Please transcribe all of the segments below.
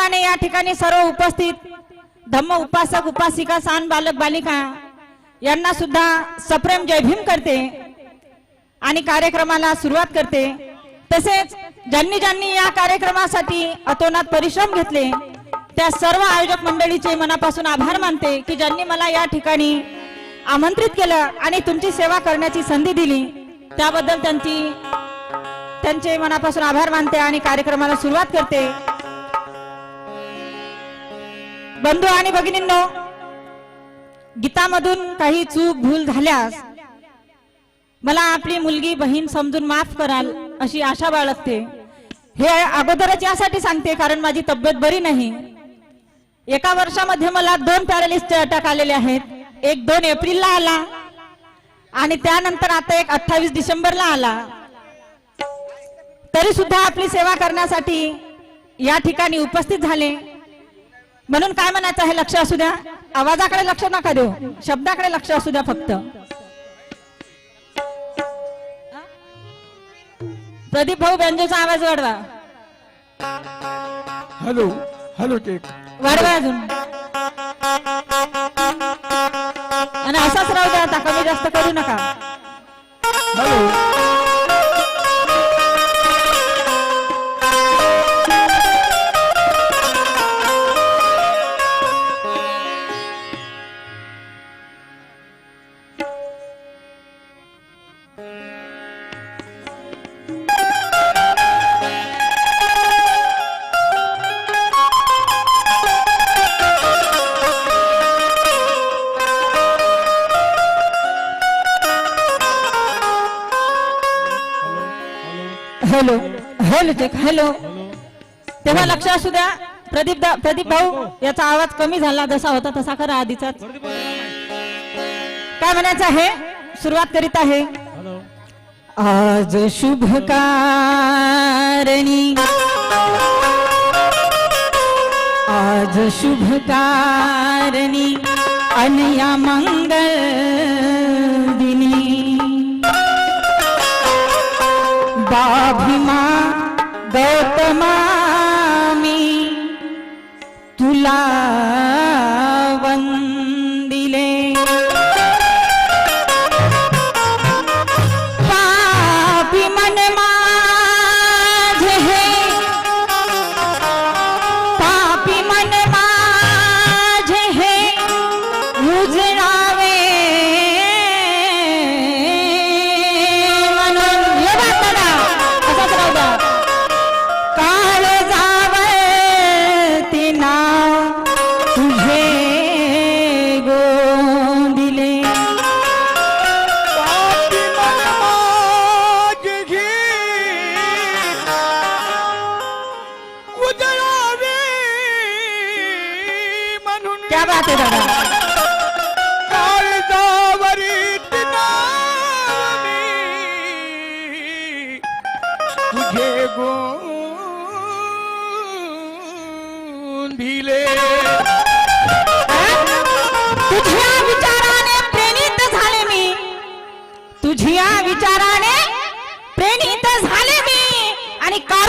निमित्ताने या ठिकाणी सर्व उपस्थित धम्म उपासक उपासिका सान बालक बालिका यांना सुद्धा सप्रेम जय भीम करते आणि कार्यक्रमाला सुरुवात करते. तसेच ज्यांनी ज्यांनी या कार्यक्रमासाठी अतोनात परिश्रम घेतले त्या सर्व आयोजक मंडळीचे मनापासून आभार मानते की ज्यांनी मला या ठिकाणी आमंत्रित केलं आणि तुमची सेवा करण्याची संधी दिली त्याबद्दल त्यांची त्यांचे मनापासून आभार मानते आणि कार्यक्रमाला सुरुवात करते. बंधू आणि भगिनींनो गीतामधून काही चूक भूल झाल्यास मला आपली मुलगी बहीण समजून माफ कराल अशी आशा बाळगते. हे अगोदरच यासाठी सांगते कारण माझी तब्येत बरी नाही. एका वर्षामध्ये मला दोन पॅरालिसचे अटॅक आलेले आहेत. एक दोन एप्रिलला आला आणि त्यानंतर आता एक अठ्ठावीस डिसेंबरला आला. तरी सुद्धा आपली सेवा करण्यासाठी या ठिकाणी उपस्थित झाले. म्हणून काय म्हणायचं आहे? लक्ष असू द्या. आवाजाकडे लक्ष नका देऊ. शब्दाकडे लक्ष असू द्या फक्त. प्रदीप भाऊ बेंजोचा आवाज वाढवा. हॅलो हॅलो टेक वाढवा अजून. आणि असाच राहू द्या आता कमी जास्त करू नका. हॅलो. हॅलो हॅलो तेव्हा लक्ष असू द्या. प्रदीप प्रदीप भाऊ याचा आवाज कमी झाला जसा होता तसा खरा आधीचाच. काय म्हणायचं आहे? सुरुवात करीत आहे. आज शुभ कारणी. आज शुभ कारणी अनया मंगल दिनी. बाभिमा गौतमा मी तुला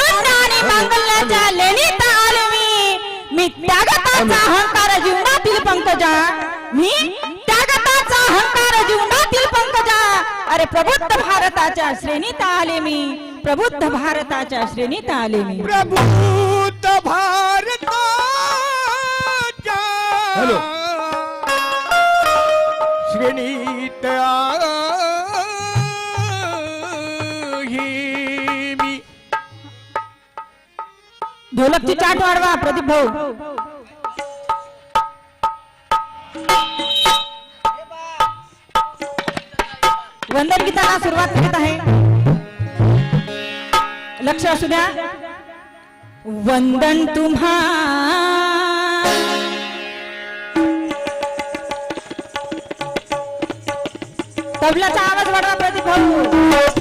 आणि कारुण्य आणि मांगल्याच्या लेणीत आले मी. मी त्यागताचा अहंकार जीवनातील पंकजा. मी त्यागताचा अहंकार जीवनातील पंकजा. अरे प्रबुद्ध भारताच्या श्रेणीत आले मी. प्रबुद्ध भारताच्या श्रेणीत आले मी. प्रभूत भारताच्या हॅलो. श्रेणीत ढोलकची चाट वाढवा प्रदीप भाऊ. वंदन गीताला सुरुवात करत आहे. लक्ष असू द्या. वंदन तुम्हा तबलाचा आवाज वाढवा प्रदीप भाऊ.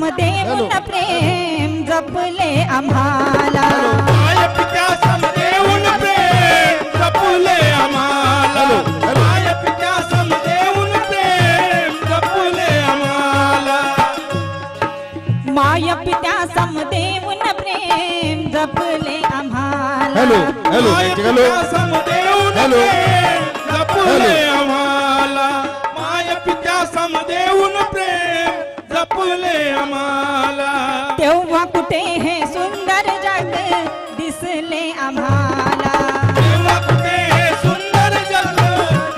समदेवून हॅलो. प्रेम जपले आम्हाला. माय पित्या समदेऊन प्रेम जपले आम्हाला. Hello, hello. माय पित्या समदेऊन प्रेम जपले आम्हाला. माया पित्या समदेवून प्रेम जपले आम्हाला. हॅलो समदेऊन हॅलो. जपले हॅलो. आम्हाला. माय पित्या समदेऊन प्रेम जपले आम्हाला. तेव्हा कुठे हे सुंदर जग दिसले आम्हाला. तेव्हा कुठे हे सुंदर जग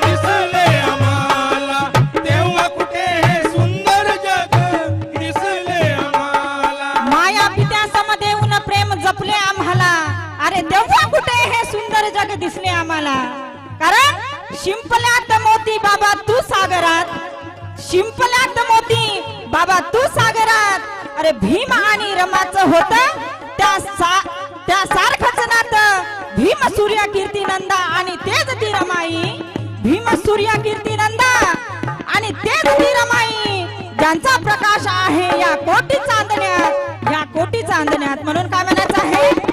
दिसले आम्हाला. तेव्हा कुठे हे सुंदर जग दिसले आम्हाला. माया पित्या प्रेम जपले आम्हाला. अरे तेव्हा कुठे हे सुंदर जग दिसले आम्हाला? कारण शिंपल्यात मोती बाबा तू सागरात. शिंपल्यात मोती बाबा तू सागरात. अरे भीम आणि रमाच होत. त्या सा त्या सारखंच नात. भीम सूर्य कीर्ती नंदा आणि तेच ती रमाई. भीम सूर्य कीर्ती नंदा आणि तेच ती रमाई. ज्यांचा प्रकाश आहे या कोटी चांदण्यात या कोटी चांदण्यात. म्हणून काय म्हणायचं आहे?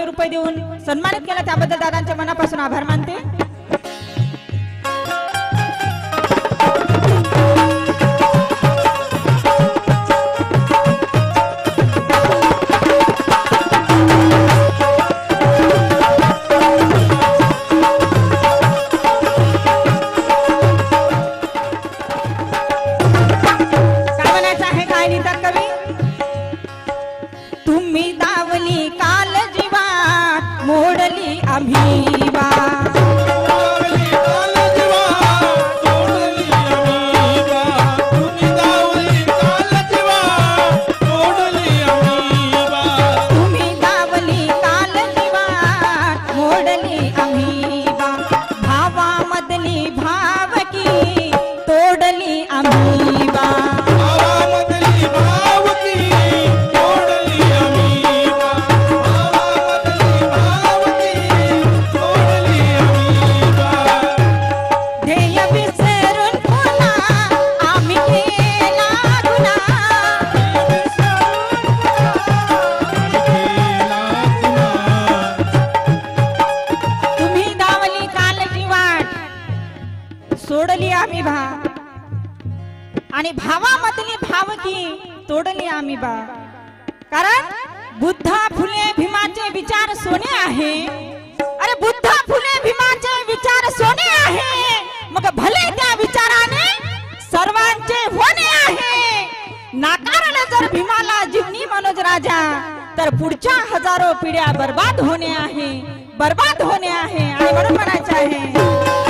पाचशे रुपये देऊन सन्मानित केला. त्याबद्दल दादांच्या मनापासून आभार मानते. आम्ही भा. आणि भावामधली भावकी तोडली आम्ही बा. कारण बुद्धा फुले भीमाचे विचार सोने आहे. अरे बुद्धा फुले भीमाचे विचार सोने आहे. मग भले त्या विचाराने सर्वांचे होणे आहे. नाकारलं जर भीमाला जीवनी मनोज राजा तर पुढच्या हजारो पिढ्या बर्बाद होणे आहे. बर्बाद होणे आहे. आणि म्हणून म्हणायचे आहे.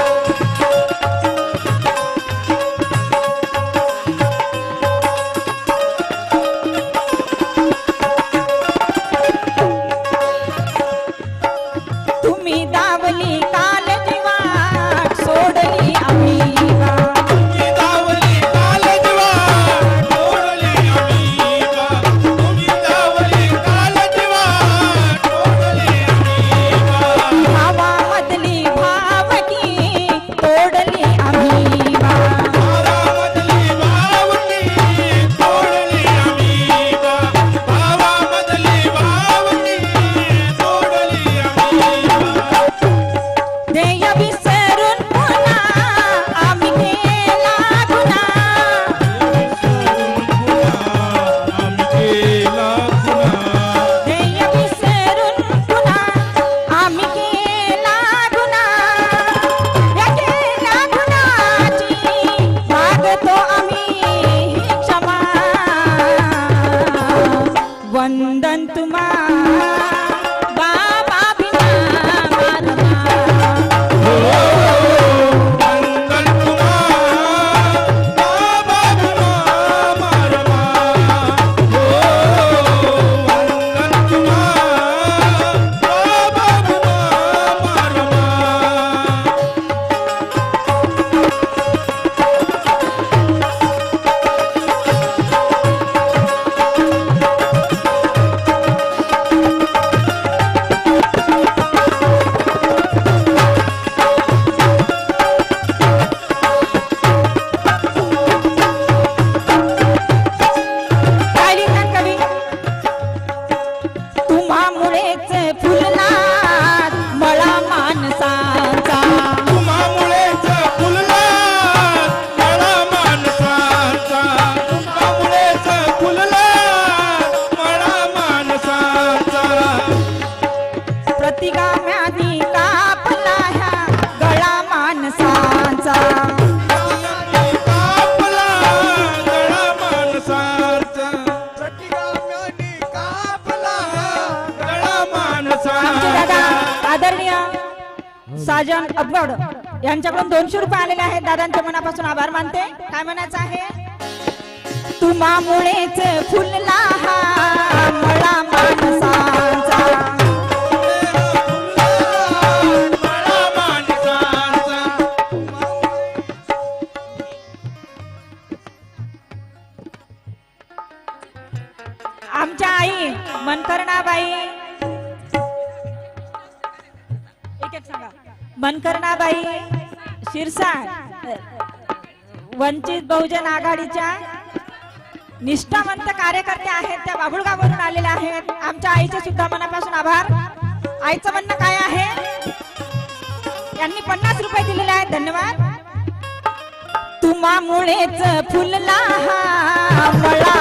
वंदन तुम्हा राजन अब्गड यांच्याकडून दोनशे रुपये आलेले आहेत. दादांच्या मनापासून आभार मानते. काय म्हणायचं आहे? तुम्हामुळेच फुलला मळा माणसाचा. आमच्या आई मनकर्णाबाई मनकर्णाबाई शिरसाट वंचित बहुजन आघाडीच्या निष्ठावंत कार्यकर्ते आहेत त्या बाबुळगाववरून आलेल्या आहेत. आमच्या आईचे सुद्धा मनापासून आभार. आईचं म्हणणं काय आहे? यांनी पन्नास रुपये दिलेले आहेत. धन्यवाद. तुम्हामुळेच फुलला हा मळा